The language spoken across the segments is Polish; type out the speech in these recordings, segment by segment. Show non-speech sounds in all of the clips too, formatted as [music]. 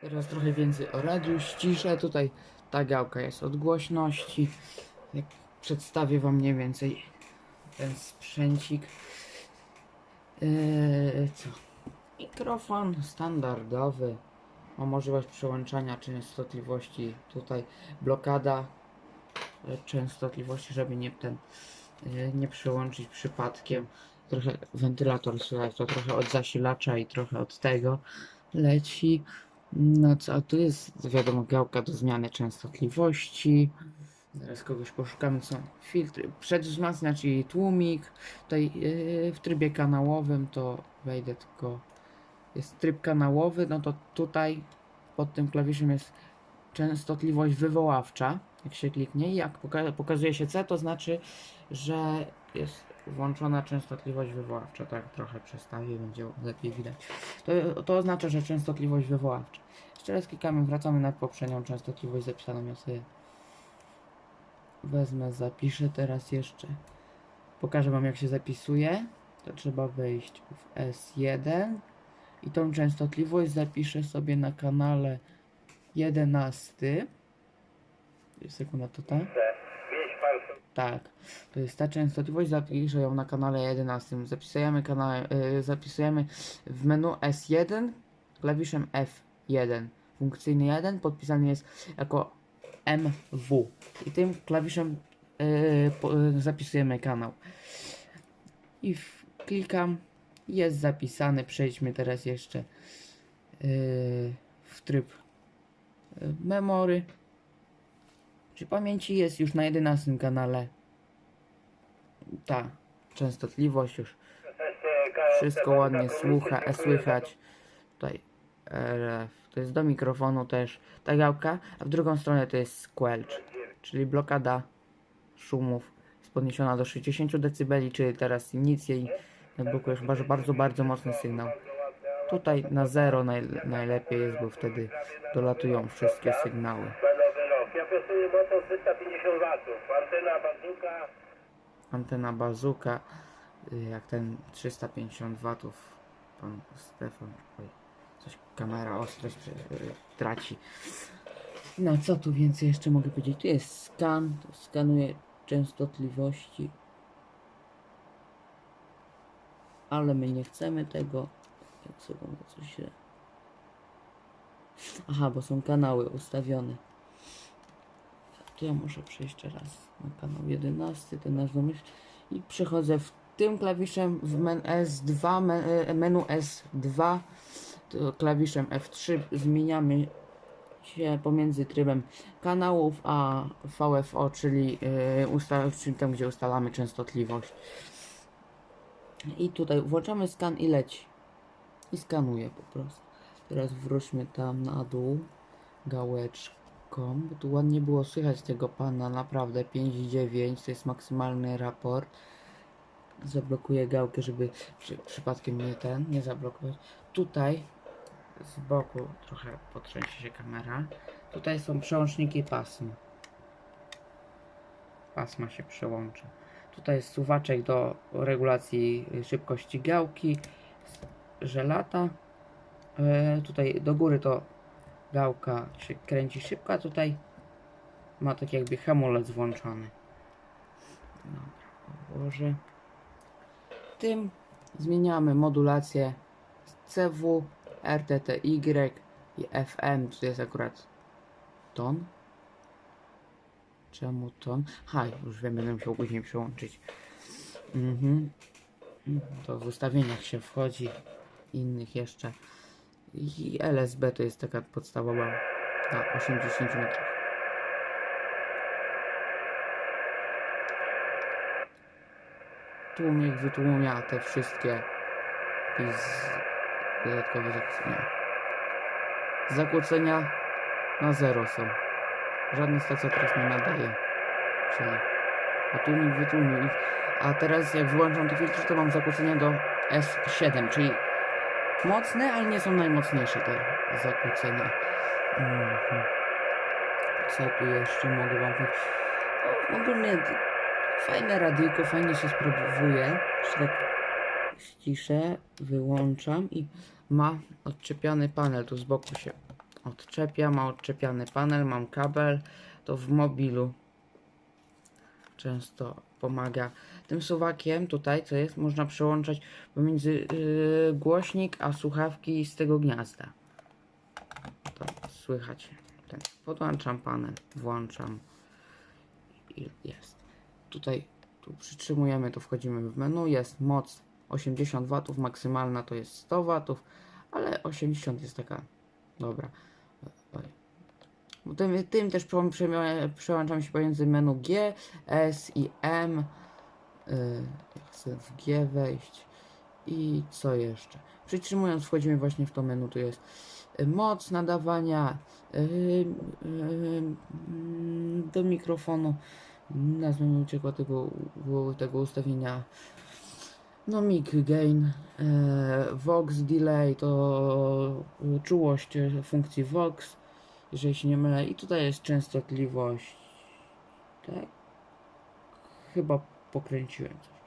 Teraz trochę więcej o radiu ściszę. Tutaj ta gałka jest od głośności. Jak przedstawię wam mniej więcej ten sprzęcik. Yy, co? Mikrofon standardowy. Ma możliwość przełączania częstotliwości. Tutaj blokada e, częstotliwości, żeby nie ten e, nie przełączyć przypadkiem. Trochę wentylator słychać, to trochę od zasilacza i trochę od tego leci. No co, a tu jest wiadomo gałka do zmiany częstotliwości. Zaraz kogoś poszukamy, co filtry. Przedwzmacniacz i tłumik. Tutaj yy, w trybie kanałowym to wejdę tylko. Jest tryb kanałowy, no to tutaj pod tym klawiszem jest częstotliwość wywoławcza. Jak się kliknie i jak poka pokazuje się C, to znaczy, że jest włączona częstotliwość wywoławcza. Tak trochę przestawię, będzie lepiej widać. To, to oznacza, że częstotliwość wywoławcza. Jeszcze raz klikamy, wracamy na poprzednią częstotliwość zapisaną. Ja sobie wezmę, zapiszę teraz jeszcze. Pokażę Wam jak się zapisuje. To trzeba wejść w S1 i tą częstotliwość zapiszę sobie na kanale 11. Sekunda to tak? Tak, to jest ta częstotliwość, zapiszę ją na kanale 11. Zapisujemy, kanał, y, zapisujemy w menu S1 klawiszem F1. Funkcyjny 1 podpisany jest jako MW. I tym klawiszem y, po, y, zapisujemy kanał. I w, klikam, jest zapisany. Przejdźmy teraz jeszcze w tryb memory. Czy pamięci jest już na 11 kanale? Ta częstotliwość już. Wszystko ładnie słucha, e, słychać. Tutaj RF. To jest do mikrofonu też ta gałka, a w drugą stronę to jest squelch, czyli blokada szumów. Jest podniesiona do 60 dB, czyli teraz nic jej nie blokuje. Chyba, że bardzo, bardzo mocny sygnał. Tutaj na zero naj, najlepiej jest, bo wtedy dolatują wszystkie sygnały. Balowy rok. Ja pracuję mocą 350 watów. Antena bazuka. antena bazuka, y, jak ten 350 watów, pan Stefan, oj, coś kamera ostrość y, traci. No co tu więcej jeszcze mogę powiedzieć? Tu jest skan, to skanuje częstotliwości, ale my nie chcemy tego. Jak sobie coś się... Aha, bo są kanały ustawione. To ja muszę przejść jeszcze raz na kanał 11, ten nasz domysł i przechodzę w tym klawiszem w S2, e, menu S2, to klawiszem F3 zmieniamy się pomiędzy trybem kanałów a VFO, czyli, yy, gdzie ustalamy częstotliwość. I tutaj włączamy skan i leci. I skanuje po prostu. Teraz wróćmy tam na dół bo tu ładnie było słychać tego pana, naprawdę 5,9 to jest maksymalny raport. Zablokuję gałkę, żeby przy, przypadkiem nie ten, nie zablokować. Tutaj z boku trochę potrzęsie się kamera. Tutaj są przełączniki pasm. Pasma się przełącza. Tutaj jest suwaczek do regulacji szybkości gałki, żelata. E, tutaj do góry to gałka się kręci szybko, a tutaj ma tak jakby hamulec włączony. Dobra. Tym zmieniamy modulację CW, RTTY i FM, to jest akurat ton. Czemu ton? Ha, już wiem, będę musiał później przełączyć. Mhm. To w ustawieniach się wchodzi, innych jeszcze. I LSB to jest taka podstawowa na 80 metrów. Tłumik wytłumia te wszystkie jakieś dodatkowe zakłócenia. Zakłócenia na zero są. Żadna stacja teraz nie nadaje. Czyli a tłumik wytłumił ich. A teraz jak wyłączam te filtry, to mam zakłócenia do S7, czyli mocne, ale nie są najmocniejsze te zakłócenia. Mhm. Co tu jeszcze mogę wam powiedzieć? O, ogólnie fajne radyjko, fajnie się sprawuje. Jeszcze tak ściszę, wyłączam i ma odczepiany panel tu z boku się. odczepia, ma odczepiany panel, mam kabel, to w mobilu często pomaga. Tym suwakiem tutaj, co jest, można przełączać pomiędzy yy, głośnik a słuchawki z tego gniazda. To słychać. Ten. Podłączam panel, włączam i jest. Tutaj tu przytrzymujemy, to wchodzimy w menu, jest moc 80 W, maksymalna to jest 100 W, ale 80 jest taka dobra. Tym, tym też prze- prze- przełączam się pomiędzy menu G, S i M. Chcę w G wejść. I co jeszcze? Przytrzymując wchodzimy właśnie w to menu, tu jest y, moc nadawania mm, do mikrofonu. Nazwa mi uciekła tego, tego ustawienia. No mic gain, vox delay to y, czułość funkcji vox, jeżeli się nie mylę. I tutaj jest częstotliwość. Tak? Chyba pokręciłem coś.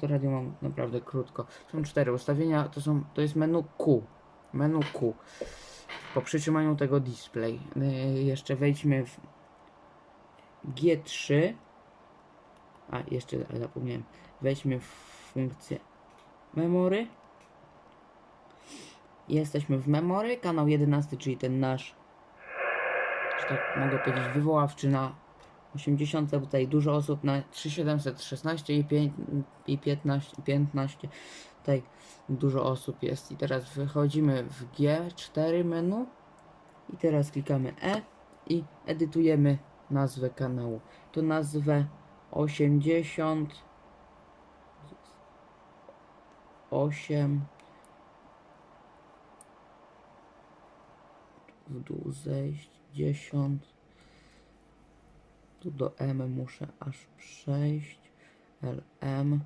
To radio mam naprawdę krótko. Są cztery ustawienia, to, są, to jest menu Q. Menu Q. Po przytrzymaniu tego display. Y, jeszcze wejdźmy w G3. A, jeszcze zapomniałem. Wejdźmy w funkcję memory. Jesteśmy w memory, kanał 11, czyli ten nasz, że tak mogę powiedzieć, wywoławczy na 80, bo tutaj dużo osób na 3716 i, 5, i 15, 15. Tutaj dużo osób jest. I teraz wychodzimy w G4 menu i teraz klikamy E i edytujemy nazwę kanału. To nazwę 80 8 w dół zejść 10 tu do M muszę aż przejść LM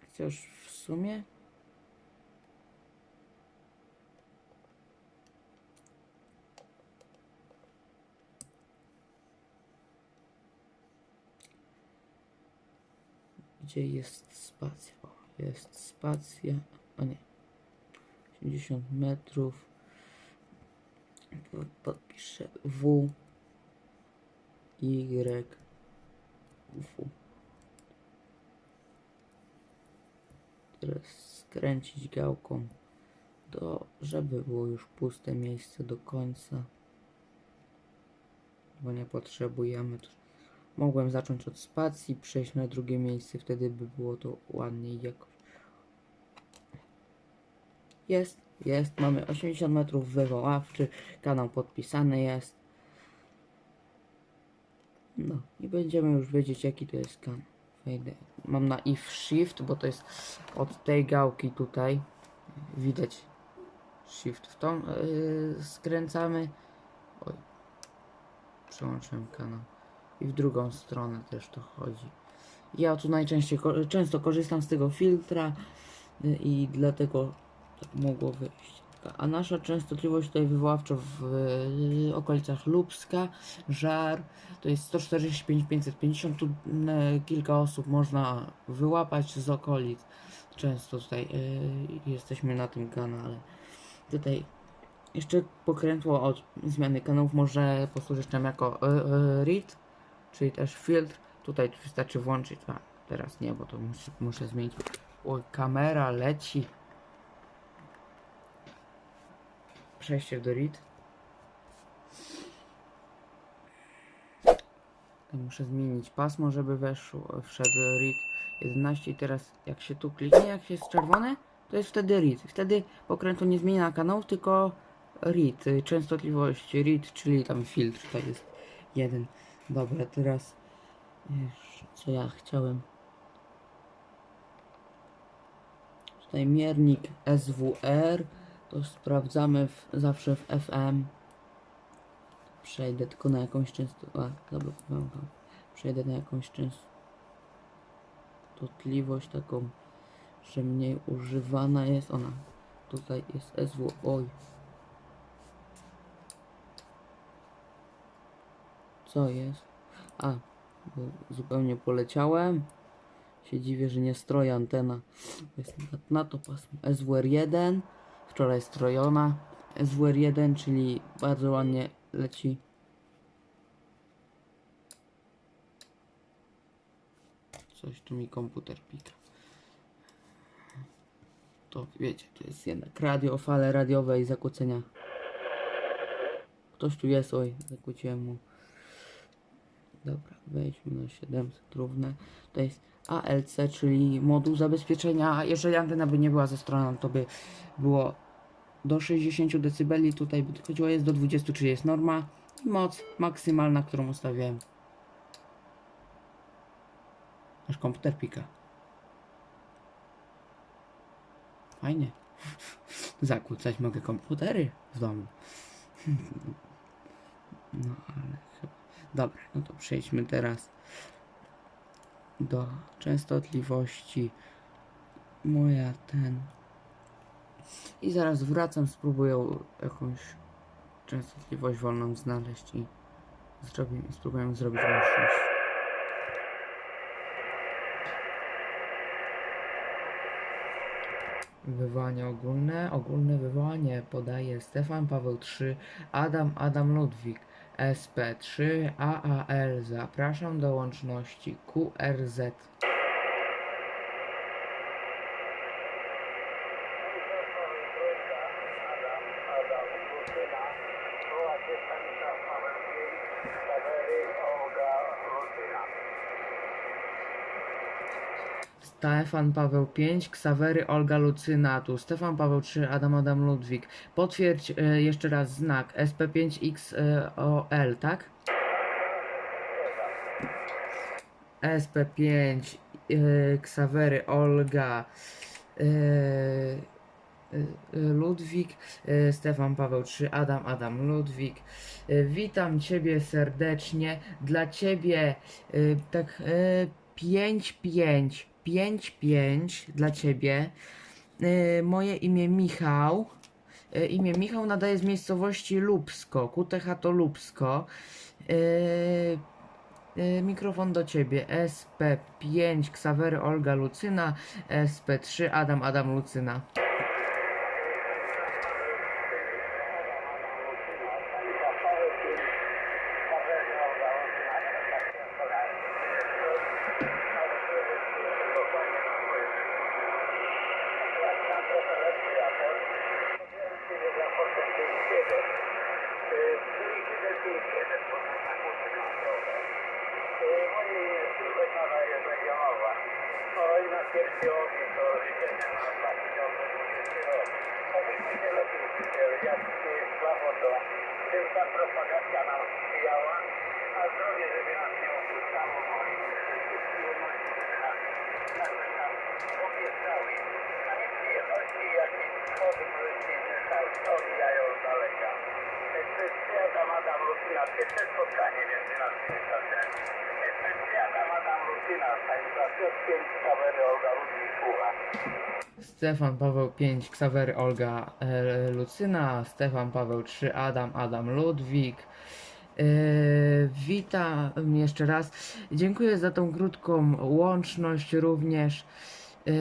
chociaż w sumie Gdzie jest spacja? O, jest spacja. O nie. 80 metrów. Po- Podpiszę W. Y. W. Teraz skręcić gałką do, żeby było już puste miejsce do końca. Bo nie potrzebujemy. Mogłem zacząć od spacji, przejść na drugie miejsce, wtedy by było to ładniej jakoś. Jest, jest, mamy 80 metrów wywoławczy, kanał podpisany jest. No i będziemy już wiedzieć jaki to jest kanał. Mam na if shift, bo to jest od tej gałki tutaj. Widać shift w tą yy, skręcamy. Oj. Przełączyłem kanał i w drugą stronę też to chodzi. Ja tu najczęściej często korzystam z tego filtra y, i dlatego tak mogło wyjść. A nasza częstotliwość tutaj wywoławczo w okolicach Lubska, Żar, to jest 145 550. Tu y, kilka osób można wyłapać z okolic. Często tutaj y, jesteśmy na tym kanale. Tutaj jeszcze pokrętło od zmiany kanałów może posłużyć nam jako y, read czyli też filtr. Tutaj wystarczy włączyć. A teraz nie, bo to muszę, muszę zmienić. Kamera leci. Przejście do read. Muszę zmienić pasmo, żeby weszło, wszedł read 11 i teraz jak się tu kliknie, jak jest czerwone, to jest wtedy read. Wtedy pokrętło nie zmienia kanałów, tylko read, y, częstotliwość read, czyli tam filtr, to jest jeden. Dobra, teraz co ja chciałem. Tutaj miernik SWR, to sprawdzamy w, zawsze w FM. Przejdę tylko na jakąś częstotliwość. Zablokowałem go. Przejdę na jakąś częstotliwość taką, że mniej używana jest ona. Tutaj jest SW. Oj. Co jest? A, bo zupełnie poleciałem. się dziwię, że nie stroje antena. Jest na, na to pasmo. SWR1, wczoraj strojona. SWR1, czyli bardzo ładnie leci. Coś tu mi komputer pika. To wiecie, to jest jednak radio, fale radiowe i zakłócenia. Ktoś tu jest, oj, zakłóciłem mu. Dobra, wejdźmy na 700 równe. To jest ALC, czyli moduł zabezpieczenia. Jeżeli antena by nie była ze stroną, to by było do 60 dB. Tutaj by chodziło jest do 20, czyli jest norma. I moc maksymalna, którą ustawiałem. Aż komputer pika. Fajnie. [laughs] Zakłócać mogę komputery w domu. [laughs] No ale chyba. Dobra, no to przejdźmy teraz do częstotliwości. Moja ten. I zaraz wracam, spróbuję jakąś częstotliwość wolną znaleźć i zrobimy, spróbujemy zrobić łączność. Wywołanie ogólne. Ogólne wywołanie podaje Stefan Paweł III, Adam Adam Ludwik, SP3, AAL. Zapraszam do łączności QRZ. Stefan Paweł V, Ksawery Olga Lucyna, tu Stefan Paweł III, Adam Adam Ludwik. Potwierdź e, jeszcze raz znak SP5XOL, tak? SP5 e, Ksawery Olga e, e, Ludwik, e, Stefan Paweł III, Adam Adam Ludwik. E, Witam Ciebie serdecznie. Dla Ciebie e, tak 5-5, 5-5 dla Ciebie. E, Moje imię Michał. E, Imię Michał nadaję z miejscowości Lubsko, QTH to Lubsko. E, Mikrofon do Ciebie. SP5 Ksawery Olga Lucyna. SP3 Adam Adam Lucyna. Oj, na pierwszy ogień to życzenia na 2020 rok. Obyśmy się lepiej widzieli, jak się jest słabo, to tym ta propagacja nam sprzyjała, a zdrowie, żeby nas nie opuszczało, moi przyjemności, żeby nas nasze tam obiecały, a nie przyjemności, jakie schody muzyczne cały obijają z daleka. Kwestia Adam Adam Lucyna, pierwsze spotkanie między naszymi czasem. Kwestia Adam Adam Lucyna, tańca Piotrkiem, kamery Olga Ludwik Słucha. Stefan Paweł V, Ksawery Olga e, Lucyna, Stefan Paweł III, Adam Adam Ludwik. E, witam jeszcze raz. Dziękuję za tą krótką łączność również. E,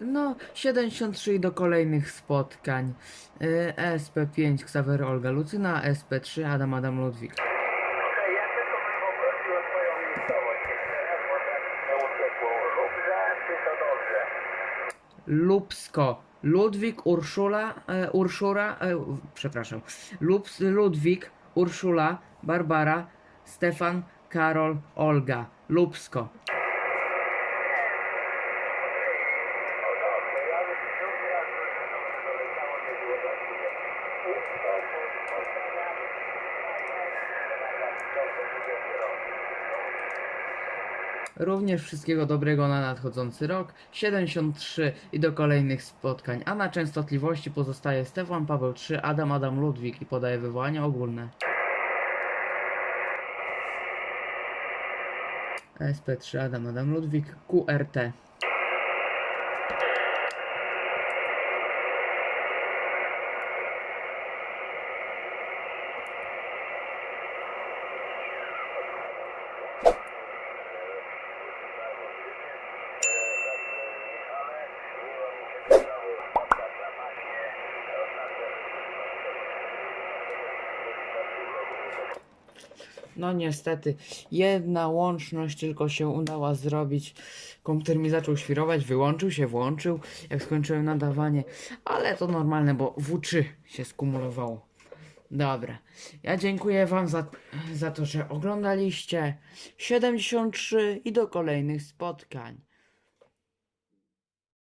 no, 73 i do kolejnych spotkań. E, SP5 Ksawery Olga Lucyna, SP3 Adam Adam Ludwik. Okej, ja tylko bym poprosił o twoją miejscowość. Jeszcze raz, bo tak nie uciekło. Lubza, czy to dobrze? Lubsko. Ludwik, Urszula, e, Urszura, e, przepraszam. Lubs, Ludwik, Urszula, Barbara, Stefan, Karol, Olga. Lubsko. No dobrze, ja bym drugi raz to doleciało, nie było za chwilę. Lubsko, pozdrawiam. Dobrze, będzie rok. Również wszystkiego dobrego na nadchodzący rok. 73 i do kolejnych spotkań. A na częstotliwości pozostaje Stefan Paweł III, Adam Adam Ludwik i podaje wywołanie ogólne. SP3 Adam Adam Ludwik QRT. No niestety, jedna łączność tylko się udała zrobić. Komputer mi zaczął świrować, wyłączył się, włączył, jak skończyłem nadawanie. Ale to normalne, bo W3 się skumulowało. Dobra, ja dziękuję wam za, za to, że oglądaliście 73 i do kolejnych spotkań.